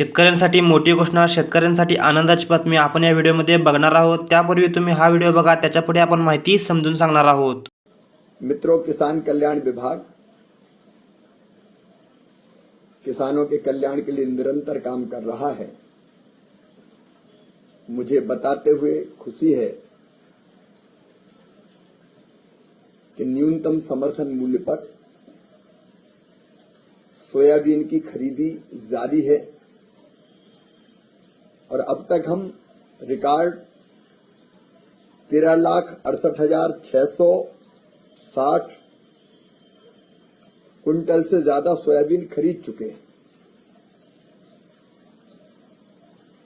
शेतकऱ्यांसाठी मोठी घोषणा, शेतकऱ्यांसाठी आनंदाची बातमी आपण या व्हिडिओमध्ये बघणार आहोत. त्यापूर्वी तुम्ही हा व्हिडिओ बघा पुढे आपण सांगणार आहोत. मित्रों, किसान कल्याण विभाग, किसानों के कल्याण के लिए निरंतर काम कर रहा है। मुझे बताते हुए खुशी है कि न्यूनतम समर्थन मूल्य पर सोयाबीन की खरीदी जारी है। और अब तक हम रिकॉर्ड तेरह लाख अड़सठ हज़ार छह सौ साठ कुंटल से ज़्यादा सोयाबीन खरीद चुके हैं।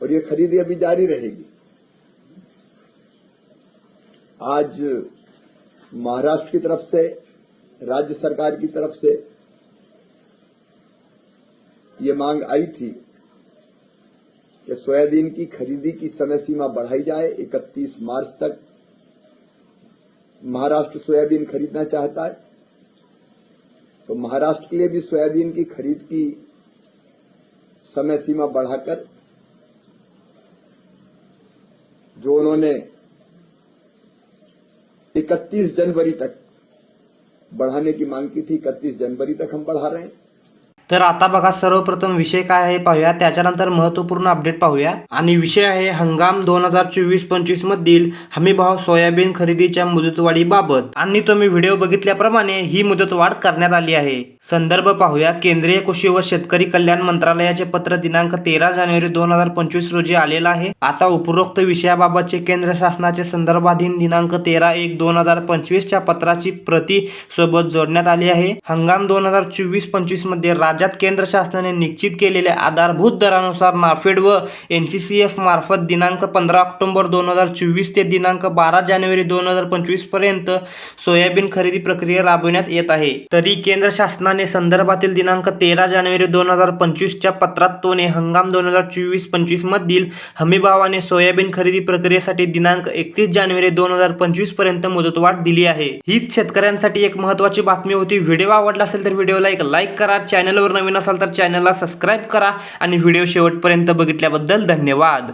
और ये खरीदी अभी जारी रहेगी। आज महाराष्ट्र की तरफ़ से, राज्य सरकार की तरफ़ से ये मांग आई थी कि सोयाबीन की खरीदी की समय सीमा बढ़ाई जाए 31 मार्च तक महाराष्ट्र सोयाबीन खरीदना चाहता है। तो महाराष्ट्र के लिए भी सोयाबीन की खरीद की समय सीमा बढ़ाकर जो उन्होंने 31 जनवरी तक बढ़ाने की मांग की थी 31 जनवरी तक हम बढ़ा रहे हैं। तर आता बघा सर्वप्रथम विषय काय आहे पाहूया. त्याच्यानंतर महत्त्वपूर्ण अपडेट पाहूया. आणि विषय आहे हंगाम दोन हजार चोवीस पंचवीस मधील हमीभाव सोयाबीन खरेदीच्या मुदतवाढीबाबत. आणि तुम्ही व्हिडिओ बघितल्याप्रमाणे ही मुदतवाढ करण्यात आली आहे. संदर्भ पाहूया. केंद्रीय कृषी व शेतकरी कल्याण मंत्रालयाचे पत्र दिनांक तेरा जानेवारी दोन हजार पंचवीस रोजी आलेलं आहे. आता उपरोक्त विषयाबाबतचे केंद्र शासनाचे संदर्भाधीन दिनांक तेरा एक दोन हजार पंचवीसच्या पत्राची प्रती सोबत जोडण्यात आली आहे. हंगाम दोन हजार चोवीस पंचवीसमध्ये राज्यात केंद्र शासनाने निश्चित केलेल्या आधारभूत दरानुसार नाफेड व एन सी सी एफ मार्फत दिनांक पंधरा ऑक्टोबर दोन हजार चोवीस ते दिनांक बारा जानेवारी दोन हजार पंचवीसपर्यंत सोयाबीन खरेदी प्रक्रिया राबविण्यात येत आहे. तरी केंद्र शासनाने संदर्भातील दिनांक तेरा जानेवारी दोन हजार पंचवीसच्या पत्रात तोने हंगाम दोन हजार चोवीस पंचवीसमधील हमीभावाने सोयाबीन खरेदी प्रक्रियेसाठी दिनांक एकतीस जानेवारी दोन हजार पंचवीसपर्यंत मुदतवाढ दिली आहे. हीच शेतकऱ्यांसाठी एक महत्त्वाची बातमी होती. व्हिडिओ आवडला असेल तर व्हिडिओला एक लाईक करा. चॅनल चॅनलवर नवीन असाल तर चॅनलला सबस्क्राईब करा आणि व्हिडिओ शेवटपर्यंत बघितल्याबद्दल धन्यवाद.